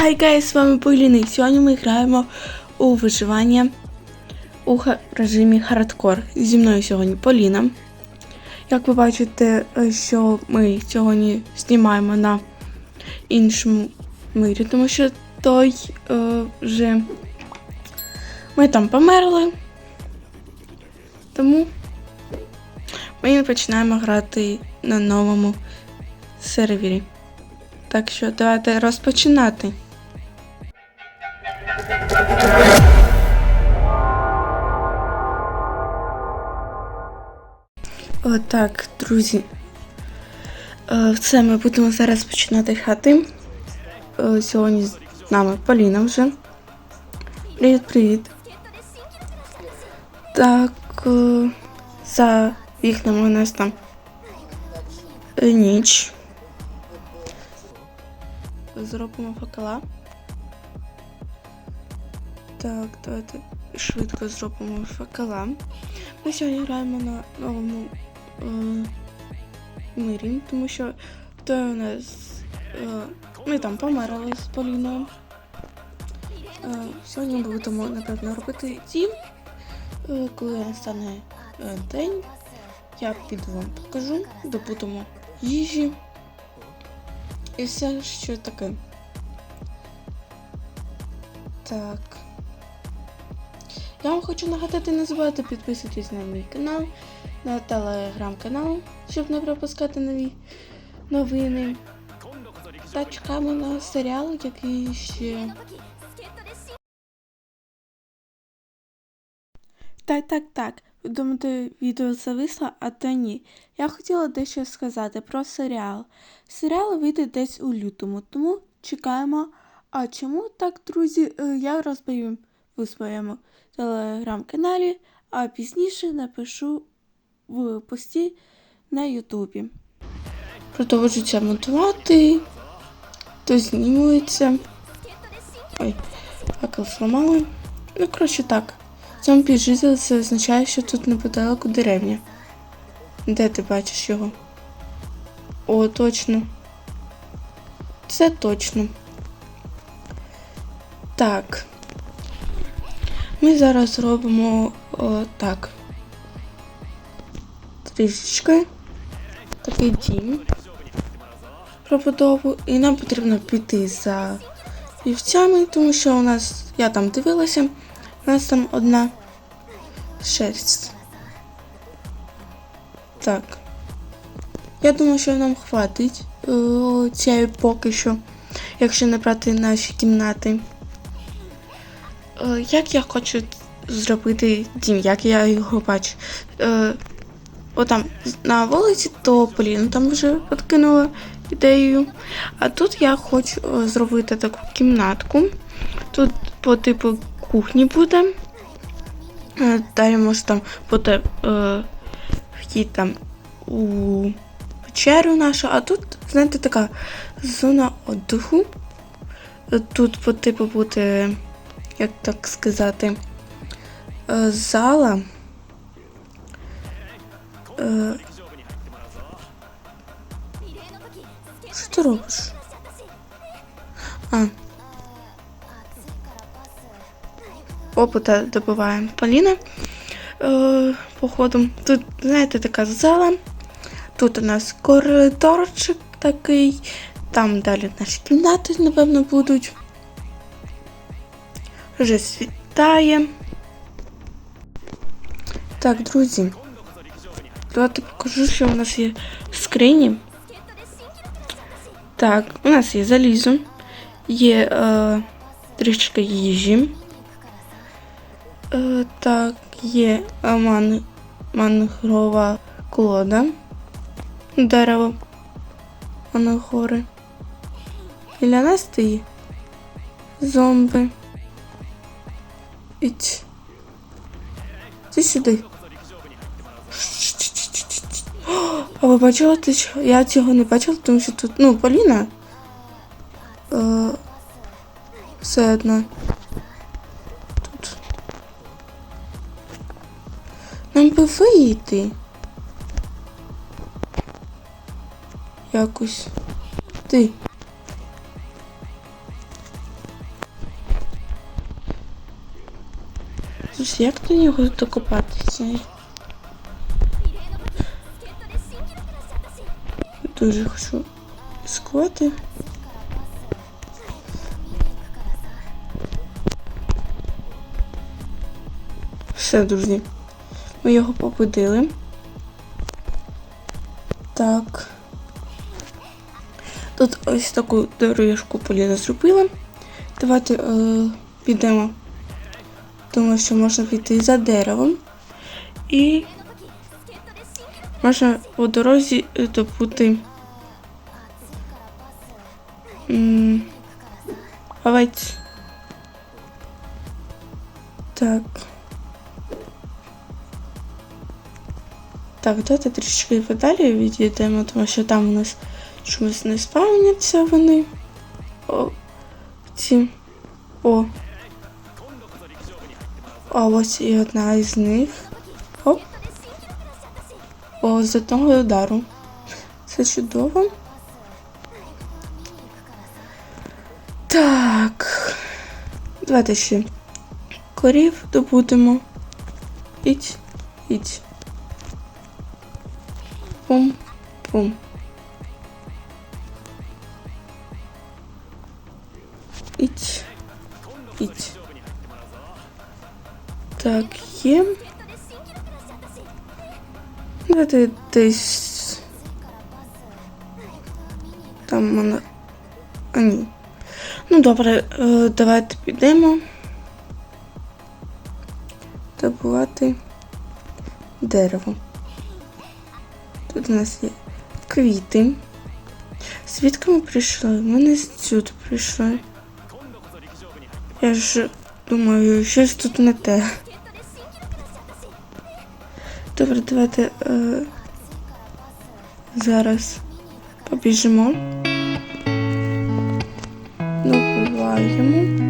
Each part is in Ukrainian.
Хай гайс, з вами Поліна. і Сьогодні ми граємо у виживання у режимі хардкор. Зі мною сьогодні Поліна. Як ви бачите, е, що ми сьогодні знімаємо на іншому мирі, тому що той е, вже ми там померли. Тому ми починаємо грати на новому сервері. Так що давайте розпочинати. Отак, друзі. Е, Все, ми будемо зараз починати грати. Е, Сьогодні з нами Поліна вже. Привіт, привіт. Так, е, за вікнами у нас там е, ніч. Зробимо факела. Так, давайте швидко зробимо факела. Ми сьогодні граємо на новому е, мирі, тому що той у нас. Е, ми там померли з Поліною. Е, сьогодні будемо, напевно, робити дім. Е, коли настане е, день, я піду вам покажу, добудемо їжі. І все, що таке. Так. Я вам хочу нагадати, не забувайте підписуватись на мій канал, на телеграм-канал, щоб не пропускати нові новини. Та чекаємо на серіал, який ще. Так, так, так. Ви думаєте, відео зависло, а то ні. Я хотіла дещо сказати про серіал. Серіал вийде десь у лютому, тому чекаємо. А чому так, друзі, е, я розповім своєму телеграм-каналі, а пізніше напишу в пості на Ютубі. Продовжується монтувати, то знімується. Ой, факел зламали. Ну, коротше так. Зомбі житель це означає, що тут неподалеку деревня. Де ти бачиш його? О, точно. Це точно. Так. Ми зараз робимо так. Трішечки. Такий дім. Про будову. І нам потрібно піти за вівцями, тому що у нас, я там дивилася, у нас там одна шерсть. Так. Я думаю, що нам хватить цієї поки що, якщо не брати наші кімнати. Е, як я хочу зробити дім, як я його бачу. Е, отам на вулиці, то Поліна там вже подкинула ідею. А тут я хочу е, зробити таку кімнатку. Тут по типу кухні буде. Далі може там буде вхід там у печеру нашу, а тут, знаєте, така зона віддиху. Е, Тут по типу буде, як так сказати, е, зала. Е, Що ти робиш? А. Опита добиваємо Поліна. Е, походом. Тут, знаєте, така зала. Тут у нас коридорчик такий. Там далі наші кімнати, напевно, будуть. Вже світає. Так, друзі. Давайте покажу, що у нас є в скрині. Так, у нас є залізо, є е, трішки їжі. Е, так, є е, ман, мангрова колода, дерево, анагори. Біля нас стоїть зомби. Іть. Ти сюди. А ви бачили, ти що? Я цього не бачила, тому що тут, ну, Поліна. Е, все одно. Тут. Нам би вийти. Якось. Ти. Друзі, як до нього докопатися? Дуже хочу склати. Все, друзі. Ми його побудили. Так. Тут ось таку дорожку Поліна зробила. Давайте е, підемо. Думаю, що можна піти за деревом. І можна по дорозі е, добути овець. Так. Так, давайте трішки подалі відійдемо, тому що там у нас чомусь не спавняться вони. О, ці. О. А ось і одна із них. Оп. О, з одного удару. Це чудово. Так. Давайте ще корів добудемо. Іть, іть. Пум, пум. Іть, іть. Так, є. Давайте десь. Там вона. А ні. Ну добре, е, давайте підемо. Добувати дерево. Тут у нас є квіти. Звідки ми прийшли? Ми не сюди прийшли. Я ж думаю, щось тут не те. Добре, давайте е, зараз побіжимо. Добуваємо.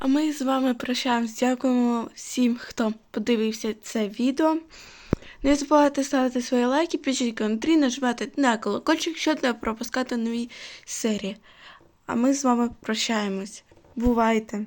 А ми з вами прощаємось. Дякуємо всім, хто подивився це відео. Не забувайте ставити свої лайки, пишіть коментарі, нажимати на колокольчик, щоб не пропускати нові серії. А ми з вами прощаємось. Бувайте!